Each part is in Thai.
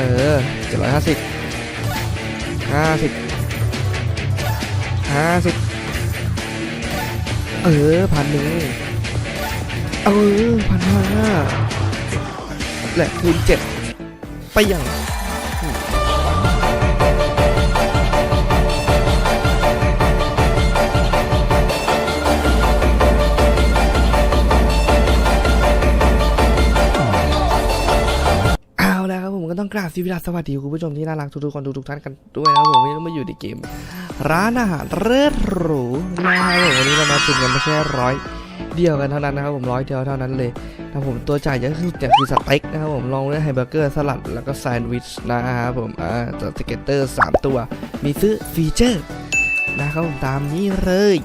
เออเจ็ดร้อยห้าสิบห้าสิบห้าสิบเออพันหนึ่งเออพันห้าแหละคูณเจ็ดไปอย่าง กราบสวัสดีสวัสดีคุณผู้ชมที่น่ารักทุกๆคนทุกๆท่านกันด้วยนะครับผมวันนี้เรามาอยู่ในเกม ร้านอาหารเลิศหรูนะครับผมวันนี้เรามาจุ่มกันไม่ใช่ร้อยเดียวกันเท่านั้นนะครับผมร้อยเดียวเท่านั้นเลยนะผมตัวจ่ายเยอะที่สุดเนี่ยคือสเต็กนะครับผมลองด้วยแฮมเบอร์เกอร์สลัดแล้วก็แซนด์วิชนะครับผมอ่าตัวสเก็ตเตอร์สามตัว มีซื้อฟีเจอร์นะครับผมตามนี้เลย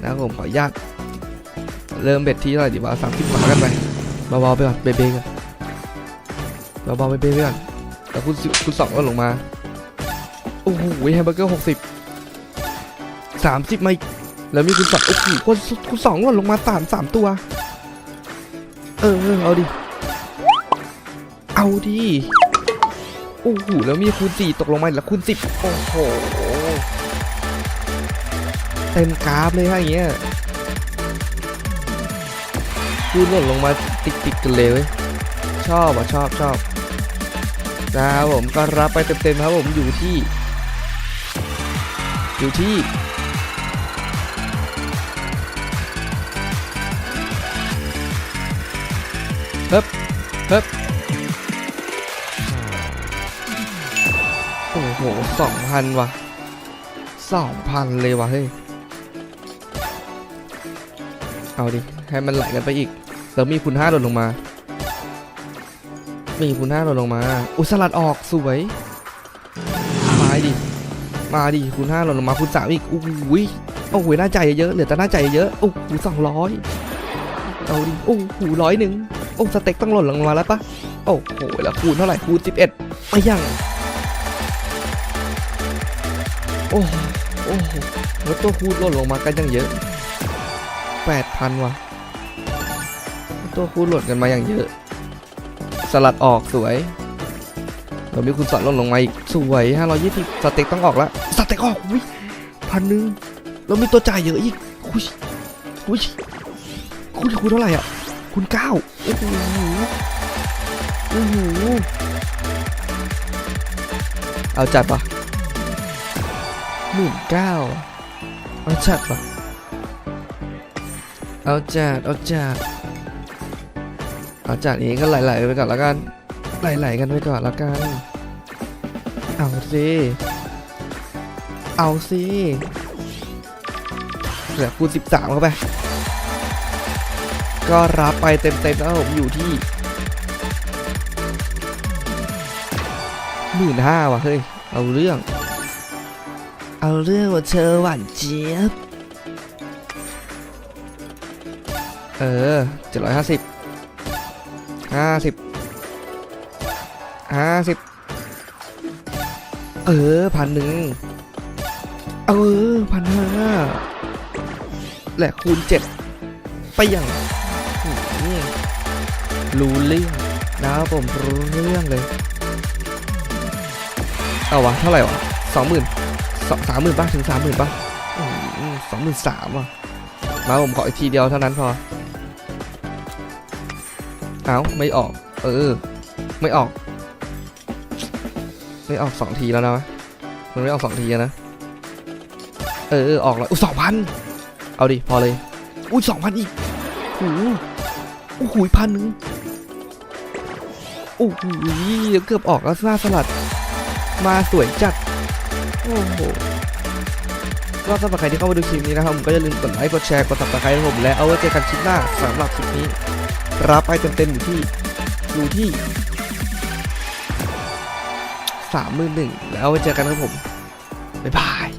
นะครับผมขออนุญาตเริ่มเบ็ดที่เท่าไหร่ดีวะสามสิบบาทกันไปเบาๆไปก่อนเบเบ้กันเบาๆเบเบ้ไปก่อน แล้วคุณคุณสองก็ลงมา โอ้โหแฮมเบอร์เกอร์หกสิบสามสิบมาอีกแล้วมีคุณสองโอ้โหคนคุณสองหล่นลงมาสามสามตัว เออเออเอาดิ เอาดิโอ้โหแล้วมีคูณสี่ตกลงมาอีกแล้วคูณสิบโอ้โหเต็มกราฟเลยฮะอย่างเงี้ยคูณหล่นลงมาติดติดกันเลยชอบอะชอบชอบ นะครับผมก็รับไปเต็มๆครับผมอยู่ที่ อยู่ที่ฮึบฮึบโอ้โหสองพันว่ะสองพันเลยว่ะเฮ้ย เอาดิ ให้มันไหลกันไปอีกแล้วมีคุณห้าหล่นลงมา มีคุณห้าหล่นลงมาอุยสลัดออกสวยมาดิมาดิคุณห้าหล่นลงมาคุณสามอีกอู้ยโอ้โหหน้าใจเยอะเหลือแต่หน้าใจเยอะโอ้โหสองร้อยเอาดิโอ้โหร้อยหนึ่งโอ้สเต็กต้องหล่นลงมาแล้วปะโอ้โหแล้วคูณเท่าไหร่คูณสิบเอ็ดไปยังโอ้โหโอ้โหแล้วตัวคูณหล่นลงมากันยังเยอะแปดพันว่ะตัวคูณหล่นกันมาอย่างเยอะ สลัดออกสวยเรามีคุณสอนหล่นลงมาอีกสวยห้าร้อยยี่สิบสเต็กต้องออกแล้วสเต็กออกอุ้ยพันหนึ่งแล้วมีตัวจ่ายเยอะอีกอุ้ยอุ้ยคูณคูณเท่าไหร่อะ คุณเก้าโอ้โหโอ้โหเอาจัดปะหมื่นเก้าเอาจัดปะเอาจัดเอาจัด เอาจัดนี้ก็ไหลๆไปก่อนแล้วกัน ไหลๆกันไปก่อนแล้วกัน เอาสิ เอาสิเหลือคูณสิบสามเข้าไป ก็รับไปเต็มๆแล้วผมอยู่ที่หมื่นห้าว่ะเฮ้ย เอาเรื่อง เอาเรื่องว่าเธอหวานเจี๊ยบ เออเจ็ดร้อยห้าสิบ ห้าสิบห้าสิบเออพันหนึ่งเออพันห้าและคูณเจ็ดไปอยังรู้เรื่องนะครับผมรู้เรื่องเลย เอาวะเท่าไหร่วะสองหมื่นสองสามหมื่นป่ะถึงสามหมื่นป่ะสองหมื่นสามว่ะมาผมขออีกทีเดียวเท่านั้นพอ เอาไม่ออก เออ ไม่ออก ไม่ออกสองทีแล้วนะ มันไม่ออกสองทีนะเออเออออกแล้วอุ้ยสองพันเอาดิ พอเลย อุ้ยสองพันอีกโอ้โหโอ้โหพันหนึ่งโอ้โหเกือบออกแล้วหน้าสลัด มาสวยจัด โอ้โหก็สำหรับใครที่เข้ามาดูคลิปนี้นะครับผมก็อย่าลืมกดไลค์กดแชร์กดซับสไครต์ให้ผมและเอาไว้เจอกันคลิปหน้าสำหรับคลิปนี้ รับไปเต็มๆอยู่ที่อยู่ที่สามหมื่นหนึ่งแล้วเจอกันครับผม บ๊ายบาย